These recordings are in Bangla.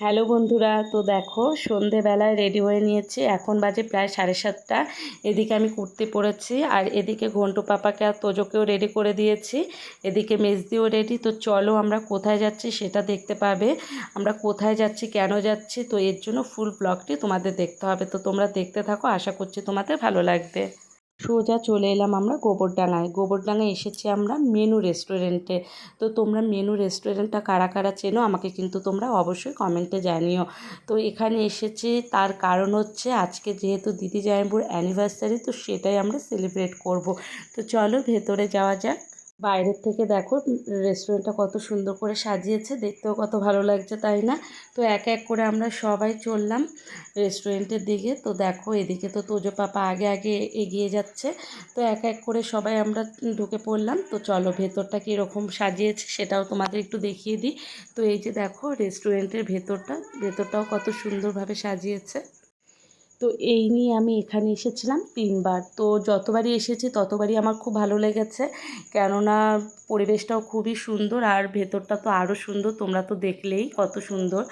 হ্যালো বন্ধুরা, তো দেখো সন্ধেবেলায় রেডি হয়ে নিয়েছি। এখন বাজে প্রায় সাড়ে সাতটা। এদিকে আমি কুর্তি পরেছি আর এদিকে ঘন্টু পাপাকে আর তোজোকেও রেডি করে দিয়েছি। এদিকে মেজদিও রেডি তো চলো আমরা কোথায় যাচ্ছি সেটা দেখতে পাবে। আমরা কোথায় যাচ্ছি, কেন যাচ্ছি, তো এর জন্য ফুল ব্লগটি তোমাদের দেখতে হবে। তো তোমরা দেখতে থাকো, আশা করছি তোমাদের ভালো লাগবে। সোজা চলে এলাম আমরা গোবরডাঙায় গোবরডাঙায় এসেছি আমরা মেনু রেস্টুরেন্টে। তো তোমরা মেনু রেস্টুরেন্টটা কারা কারা চেনো আমাকে কিন্তু তোমরা অবশ্যই কমেন্টে জানিও। তো এখানে এসেছি, তার কারণ হচ্ছে আজকে যেহেতু দিদি জায়ম্বুর অ্যানিভার্সারি তো সেটাই আমরা সেলিব্রেট করব। তো চলো ভেতরে যাওয়া যাক। বাইরের থেকে দেখো রেস্টুরেন্টটা কত সুন্দর করে সাজিয়েছে, দেখতেও কত ভালো লাগছে, তাই না? তো এক এক করে আমরা সবাই চললাম রেস্টুরেন্টের দিকে। তো দেখো, এদিকে তো তোজো পাপা আগে আগে এগিয়ে যাচ্ছে। তো এক এক করে সবাই আমরা ঢুকে পড়লাম। তো চলো, ভেতরটা কীরকম সাজিয়েছে সেটাও তোমাদের একটু দেখিয়ে দিই। তো এই যে দেখো রেস্টুরেন্টের ভেতরটা, ভেতরটাও কত সুন্দরভাবে সাজিয়েছে। তো এই নিয়ে আমি এখানে এসেছিলাম তিনবার। তো যতবারই এসেছি ততবারই আমার খুব ভালো লেগেছে। কেননা পরিবেশটাও খুবই সুন্দর আর ভেতরটা তো আরও সুন্দর, তোমরা তো দেখলেই কত সুন্দর।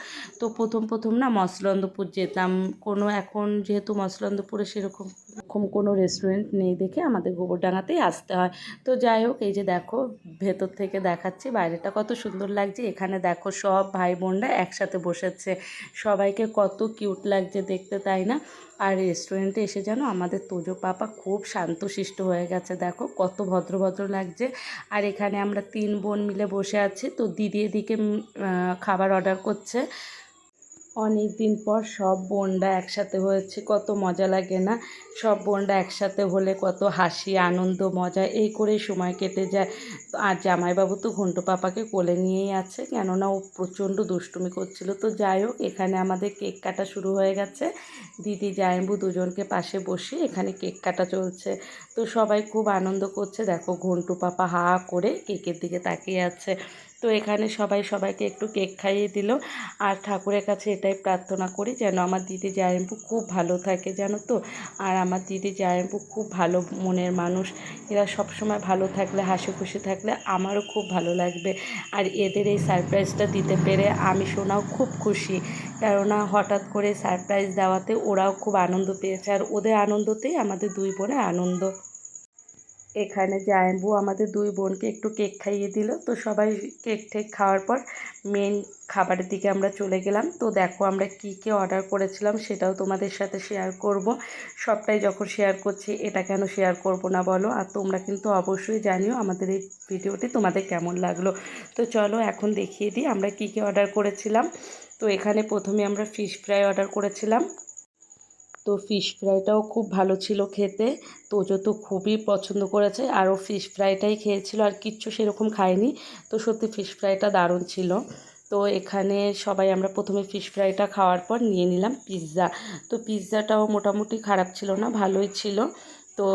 তো প্রথম প্রথম না মসলন্দপুর যেতাম। কোনো এখন যেহেতু মসলন্দপুরে সেরকম এরকম কোনো রেস্টুরেন্ট নেই দেখে আমাদের গোবরডাঙ্গাতেই আসতে হয়। তো যাই হোক, এই যে দেখো, ভেতর থেকে দেখাচ্ছি বাইরেটা কত সুন্দর লাগছে। এখানে দেখো সব ভাই বোনরা একসাথে বসেছে। সবাইকে কত কিউট লাগছে দেখতে, তাই না? আর রেস্টুরেন্টে এসে যেন আমাদের তোজো পাপা খুব শান্তশিষ্ট হয়ে গেছে, দেখো কত ভদ্র ভদ্র লাগছে। আর এখানে আমরা তিন বোন মিলে বসে আছি, তো দিদি এদিকে খাবার অর্ডার করছে। অনেক দিন পর সব বোনরা একসাথে হয়েছে, কত মজা লাগে না? সব বোনরা একসাথে হলে কত হাসি, আনন্দ, মজা, এই করেই সময় কেটে যায়। আর জামাইবাবু তো ঘন্টু পাপাকে কোলে নিয়েই আছে, কেননা ও প্রচণ্ড দুষ্টুমি করছিল। তো যাই হোক, এখানে আমাদের কেক কাটা শুরু হয়ে গেছে। দিদি জায়ম্বু দুজনকে পাশে বসে এখানে কেক কাটা চলছে। তো সবাই খুব আনন্দ করছে। দেখো, ঘন্টু পাপা হা করে কেকের দিকে তাকিয়ে আছে। তো এখানে সবাই সবাইকে একটু কেক খাইয়ে দিল। আর ঠাকুরের কাছে এটাই প্রার্থনা করি যেন আমার দিদি জায়ম্পু খুব ভালো থাকে, জানো তো? আর আমার দিদি জায়ম্পু খুব ভালো মনের মানুষ। এরা সবসময় ভালো থাকলে, হাসি খুশি থাকলে আমারও খুব ভালো লাগবে। আর এদের এই সারপ্রাইজটা দিতে পেরে আমি শোনাও খুব খুশি। কেননা হঠাৎ করে সারপ্রাইজ দেওয়াতে ওরাও খুব আনন্দ পেয়েছে। আর ওদের আনন্দতেই আমাদের দুই বোনের আনন্দ। এখানে জায়াম্বু আমাদের দুই বোনকে একটু কেক খাইয়ে দিল। তো সবাই কেক টেক খাওয়ার পর মেন খাবারের দিকে আমরা চলে গেলাম। তো দেখো আমরা কী কী অর্ডার করেছিলাম সেটাও তোমাদের সাথে শেয়ার করব। সবটাই যখন শেয়ার করছি, এটা কেন শেয়ার করব না বলো? আর তোমরা কিন্তু অবশ্যই জানিও আমাদের এই ভিডিওটি তোমাদের কেমন লাগল। তো চলো এখন দেখিয়ে দিই আমরা কী কী অর্ডার করেছিলাম। তো এখানে প্রথমে আমরা ফিশ ফ্রাই অর্ডার করেছিলাম। তো ফিশ ফ্রাইটাও খুব ভালো ছিল খেতে। তো তোজো তো খুবই পছন্দ করেছে। আরও ফিশ ফ্রাইটাই খেয়েছিল, আর কিচ্ছু সেরকম খায়নি। তো সত্যি ফিশ ফ্রাইটা দারুণ ছিল। তো এখানে সবাই আমরা প্রথমে ফিশ ফ্রাইটা খাওয়ার পর নিয়ে নিলাম পিৎজা তো পিৎজাটাও মোটামুটি খারাপ ছিল না, ভালোই ছিল। তো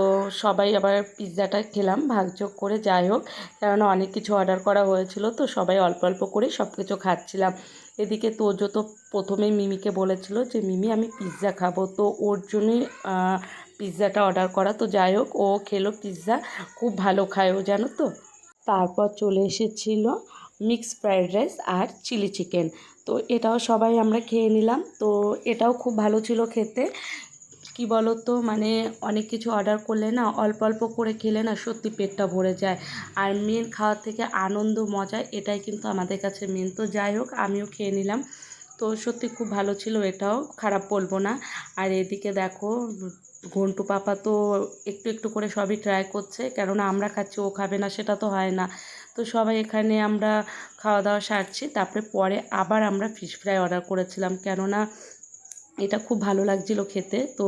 সবাই আবার পিৎজাটা খেলাম ভাগযোগ করে যাই হোক। কেননা অনেক কিছু অর্ডার করা হয়েছিল, তো সবাই অল্প অল্প করে সব কিছু খাচ্ছিলাম। এদিকে তোজো তো প্রথমে মিমিকে বলেছিল যে, মিমি, আমি পিৎজা খাব। তো ওর জন্যই পিৎজাটা অর্ডার করা। তো যাই হোক, ও খেলো পিৎজা খুব ভালো খায় ও, জানো তো? তারপর চলে এসেছিল মিক্স ফ্রায়েড রাইস আর চিলি চিকেন তো এটাও সবাই আমরা খেয়ে নিলাম। তো এটাও খুব ভালো ছিল খেতে। কি বলো তো মানে অনেক কিছু অর্ডার করলে না অল্প অল্প করে খেলে না সত্যি পেটটা ভরে যায়। আর মেন খাওয়ার থেকে আনন্দ, মজা এটাই কিন্তু আমাদের কাছে মেন তো যাই হোক, আমিও খেয়ে নিলাম। তো সত্যি খুব ভালো ছিল এটাও, খারাপ বলব না। আর এদিকে দেখো, ঘন্টু পাপা তো একটু একটু করে সবই ট্রাই করছে, কেননা আমরা খাচ্ছি, ও খাবে না, সেটা তো হয় না। তো সবাই এখানে আমরা খাওয়া দাওয়া সারছি, তারপরে পরে আবার আমরা ফিশ ফ্রাই অর্ডার করেছিলাম। কেননা এটা খুব ভালো লাগছিল খেতে। তো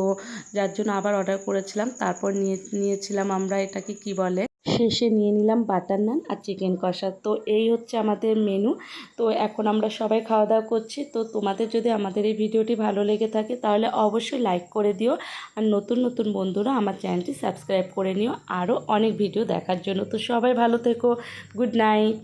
যার জন্য আবার অর্ডার করেছিলাম। তারপর নিয়ে, নিয়েছিলাম আমরা এটাকে কি বলে? শেষে নিয়ে নিলাম বাটার নান আর চিকেন কষা। তো এই হচ্ছে আমাদের মেনু তো এখন আমরা সবাই খাওয়া দাওয়া করছি। তো তোমাদের যদি আমাদের এই ভিডিওটি ভালো লেগে থাকে, তাহলে অবশ্যই লাইক করে দিও। আর নতুন নতুন বন্ধুরা আমার চ্যানেলটি সাবস্ক্রাইব করে নিও। আরও অনেক ভিডিও দেখার জন্য। তো সবাই ভালো থেকো। Good night